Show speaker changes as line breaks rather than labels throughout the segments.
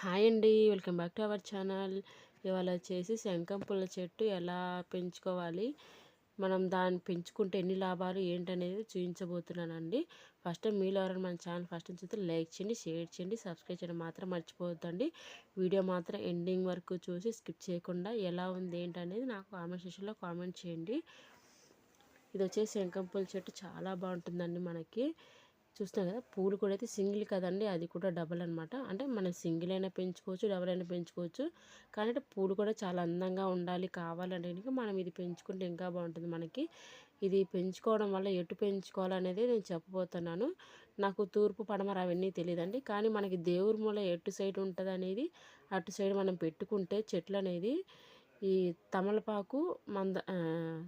Hi అండి welcome back to our channel. ఇవాళ వచ్చేసి శంఖం పుల్ల చెట్టు ఎలా పెంచుకోవాలి మనం దాన్ని పెంచుకుంటే ఎన్ని లాభాలు ఏంటనేది చూపించబోతున్నానండి ఫస్ట్ మీలో ఎవరైనా మన ఛానల్ ఫస్ట్ నుంచి చూస్తే లైక్ చేయండి షేర్ చేయండి సబ్స్క్రైబ్ చేయడం మాత్రం మర్చిపోవద్దండి. వీడియో మాత్రం ఎండింగ్ వరకు చూసి స్కిప్ చేయకుండా ఎలా ఉంది ఏంటనేది నాకు కామెంట్ సెషన్లో కామెంట్ చేయండి. ఇది వచ్చేసి శంఖం పుల్ల చెట్టు చాలా బాగుంటుందండి మనకి. చూస్తాం కదా పూలు కూడా అయితే సింగిల్ కదండి అది కూడా డబల్ అనమాట అంటే మనం సింగిల్ అయినా పెంచుకోవచ్చు డబల్ అయినా పెంచుకోవచ్చు. కానీ పూలు కూడా చాలా అందంగా ఉండాలి కావాలంటే మనం ఇది పెంచుకుంటే ఇంకా బాగుంటుంది మనకి. ఇది పెంచుకోవడం వల్ల ఎటు పెంచుకోవాలనేది నేను చెప్పబోతున్నాను. నాకు తూర్పు పడమర అవన్నీ తెలియదండి కానీ మనకి దేవుడి మూల ఎటు సైడ్ ఉంటుంది అనేది అటు సైడ్ మనం పెట్టుకుంటే చెట్లు అనేది ఈ తమలపాకు మంద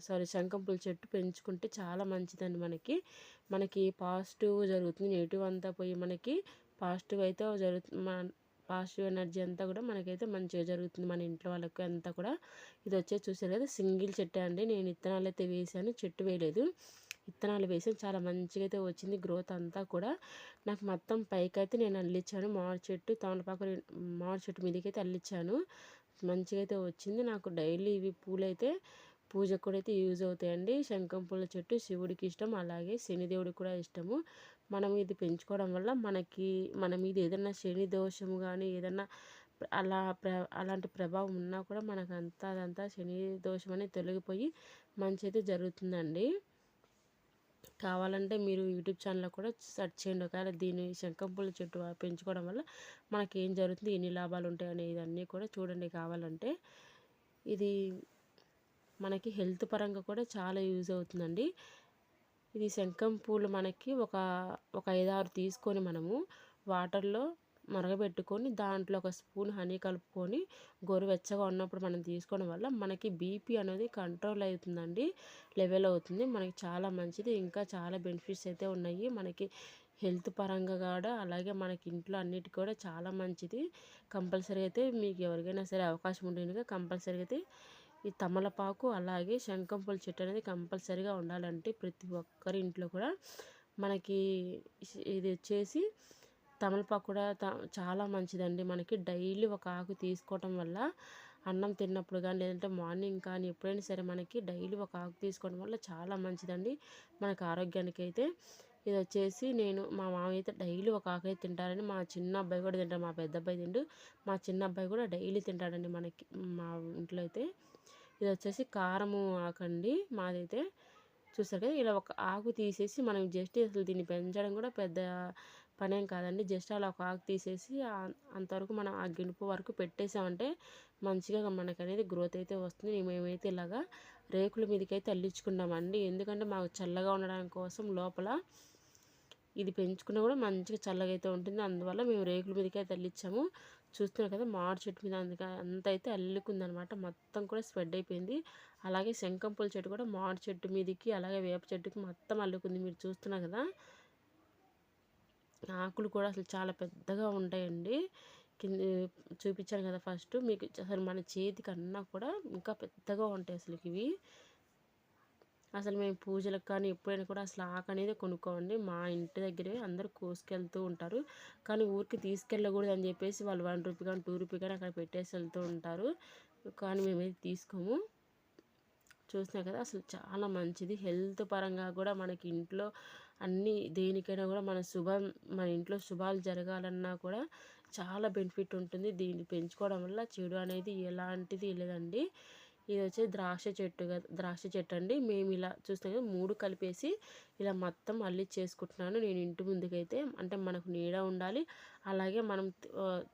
సారీ శంఖంపుల చెట్టు పెంచుకుంటే చాలా మంచిదండి మనకి. మనకి పాజిటివ్ జరుగుతుంది నెగిటివ్ అంతా పోయి మనకి పాజిటివ్ అయితే జరుగుతుంది మన పాజిటివ్ ఎనర్జీ అంతా కూడా మనకైతే మంచిగా జరుగుతుంది మన ఇంట్లో వాళ్ళకి అంతా కూడా. ఇది వచ్చేసి చూసారు కదా సింగిల్ చెట్టు అండి. నేను విత్తనాలు అయితే వేసాను చెట్టు వేయలేదు. విత్తనాలు వేసి చాలా మంచిగా అయితే వచ్చింది గ్రోత్ అంతా కూడా. నాకు మొత్తం పైకి అయితే నేను అల్లించాను మామిడి చెట్టు తమలపాకు మామిడి చెట్టు మీదకి అయితే అల్లించాను మంచిగా అయితే వచ్చింది. నాకు డైలీ ఇవి పూలైతే పూజకు కూడా అయితే యూజ్ అవుతాయండి. శంఖం పూల చెట్టు శివుడికి ఇష్టం. అలాగే శనిదేవుడికి కూడా ఇష్టము. మనం ఇది పెంచుకోవడం వల్ల మనకి మన మీద ఏదైనా శని దోషము కానీ ఏదైనా అలా ప్ర అలాంటి ప్రభావం ఉన్నా కూడా మనకు అంతా అదంతా శని దోషం అనేది తొలగిపోయి మంచి అయితే జరుగుతుందండి. కావాలంటే మీరు యూట్యూబ్ ఛానల్లో కూడా సెర్చ్ చేయండి. ఒకవేళ దీని శంఖంపూల చెట్టు పెంచుకోవడం వల్ల మనకి ఏం జరుగుతుంది ఎన్ని లాభాలు ఉంటాయి అనేది అన్నీ కూడా చూడండి. కావాలంటే ఇది మనకి హెల్త్ పరంగా కూడా చాలా యూజ్ అవుతుందండి. ఇది శంఖం పూలు మనకి ఒక ఒక ఐదారు తీసుకొని మనము వాటర్లో మరగబెట్టుకొని దాంట్లో ఒక స్పూన్ హనీ కలుపుకొని గోరువెచ్చగా ఉన్నప్పుడు మనం తీసుకోవడం వల్ల మనకి బీపీ అనేది కంట్రోల్ అవుతుందండి లెవెల్ అవుతుంది. మనకి చాలా మంచిది. ఇంకా చాలా బెనిఫిట్స్ అయితే ఉన్నాయి. మనకి హెల్త్ పరంగా కూడా అలాగే మనకి ఇంట్లో అన్నిటికీ కూడా చాలా మంచిది. కంపల్సరీ అయితే మీకు ఎవరికైనా సరే అవకాశం ఉంటుంది కంపల్సరీ అయితే ఈ తమలపాకు అలాగే శంఖంపూల చెట్టు అనేది కంపల్సరీగా ఉండాలంటే ప్రతి ఒక్కరి ఇంట్లో కూడా మనకి ఇది వచ్చేసి తమలపాకు కూడా చాలా మంచిదండి. మనకి డైలీ ఒక ఆకు తీసుకోవటం వల్ల అన్నం తిన్నప్పుడు కానీ లేదంటే మార్నింగ్ కానీ ఎప్పుడైనా సరే మనకి డైలీ ఒక ఆకు తీసుకోవడం వల్ల చాలా మంచిదండి. మనకు ఆరోగ్యానికి అయితే ఇది వచ్చేసి నేను మా మామ అయితే డైలీ ఒక ఆకు అయితే తింటారని మా చిన్న అబ్బాయి కూడా తింటారు మా పెద్ద అబ్బాయి తిండు. మా చిన్న అబ్బాయి కూడా డైలీ తింటాడండి మనకి మా ఇంట్లో అయితే. ఇది వచ్చేసి కారము ఆకండి మాదైతే. చూసారు కదా ఇలా ఒక ఆకు తీసేసి మనం జస్ట్ అసలు దీన్ని పెంచడం కూడా పెద్ద పనేం కాదండి. జస్ట్ అలా ఒక ఆకు తీసేసి అంతవరకు మనం ఆ గిణుపు వరకు పెట్టేసామంటే మంచిగా మనకు అనేది గ్రోత్ అయితే వస్తుంది. మేమైతే ఇలాగా రేకుల మీదకైతే అల్లించుకున్నామండి. ఎందుకంటే మాకు చల్లగా ఉండడానికి కోసం లోపల ఇది పెంచుకున్నా కూడా మంచిగా చల్లగా అయితే ఉంటుంది. అందువల్ల మేము రేకుల మీదకి అయితే చూస్తున్నాం కదా మామిడి చెట్టు మీద అందుక అంత అయితే అల్లుకుందనమాట. మొత్తం కూడా స్ప్రెడ్ అయిపోయింది. అలాగే శంఖంపూల చెట్టు కూడా మామిడి చెట్టు మీదకి అలాగే వేప చెట్టుకి మొత్తం అల్లుకుంది. మీరు చూస్తున్నారు కదా ఆకులు కూడా అసలు చాలా పెద్దగా ఉంటాయండి. కింద చూపించాను కదా ఫస్ట్. మీకు అసలు మన చేతి కన్నా కూడా ఇంకా పెద్దగా ఉంటాయి అసలు ఇవి. అసలు మేము పూజలకు కానీ ఎప్పుడైనా కూడా అసలు ఆకు అనేది కొనుక్కోండి మా ఇంటి దగ్గరే అందరూ కోసుకెళ్తూ ఉంటారు. కానీ ఊరికి తీసుకెళ్ళకూడదు అని చెప్పేసి వాళ్ళు వన్ రూపీ కానీ టూ రూపీ కానీ అక్కడ పెట్టేసి వెళ్తూ ఉంటారు. కానీ మేమైతే తీసుకోము. చూసినా కదా అసలు చాలా మంచిది. హెల్త్ పరంగా కూడా మనకి ఇంట్లో అన్ని దేనికైనా కూడా మన శుభం మన ఇంట్లో శుభాలు జరగాలన్నా కూడా చాలా బెనిఫిట్ ఉంటుంది. దీన్ని పెంచుకోవడం వల్ల చెడు అనేది ఎలాంటిది లేదండి. ఇది వచ్చి ద్రాక్ష చెట్టు ద్రాక్ష చెట్టు అండి మేము ఇలా చూస్తే మూడు కలిపేసి ఇలా మొత్తం అల్లి చేసుకుంటున్నాను. నేను ఇంటి ముందుకైతే అంటే మనకు నీడ ఉండాలి. అలాగే మనం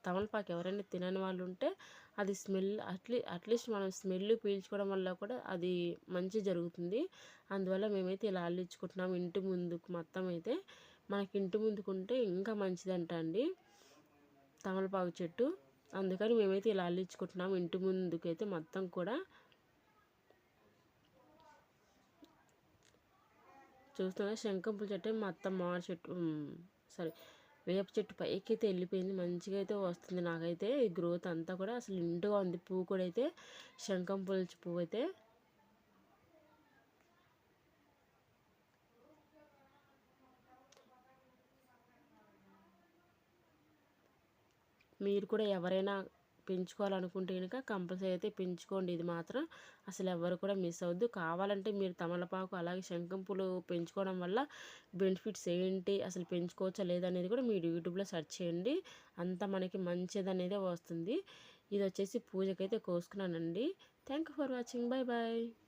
తమలపాకు ఎవరైనా తినని వాళ్ళు ఉంటే అది స్మెల్ అట్లీ అట్లీస్ట్ మనం స్మెల్ పీల్చుకోవడం వల్ల కూడా అది మంచి జరుగుతుంది. అందువల్ల మేమైతే ఇలా అల్లించుకుంటున్నాం ఇంటి ముందుకు మొత్తం అయితే. మనకి ఇంటి ముందుకుంటే ఇంకా మంచిదంట అండి తమలపాకు చెట్టు. అందుకని మేమైతే ఇలా అల్లించుకుంటున్నాం ఇంటి ముందుకైతే మొత్తం కూడా. చూస్తున్నా శంఖంపుల చెట్టు మొత్తం మామిడి చెట్టు సారీ వేప చెట్టు పైకి అయితే వెళ్ళిపోయింది. మంచిగా అయితే వస్తుంది నాకైతే. ఈ గ్రోత్ అంతా కూడా అసలు నిండుగా ఉంది. పువ్వు కూడా అయితే శంఖం పూల పువ్వు అయితే. మీరు కూడా ఎవరైనా పెంచుకోవాలనుకుంటే కనుక కంపల్సరీ అయితే పెంచుకోండి. ఇది మాత్రం అసలు ఎవరు కూడా మిస్ అవ్వద్దు. కావాలంటే మీరు తమలపాకు అలాగే శంఖం పూలు పెంచుకోవడం వల్ల బెనిఫిట్స్ ఏంటి? అసలు పెంచుకోవచ్చా లేదనేది కూడా మీరు యూట్యూబ్లో సెర్చ్ చేయండి. అంత మనకి మంచిది అనేది వస్తుంది. ఇది వచ్చేసి పూజకైతే కోసుకున్నానండి. Thank you for watching. Bye bye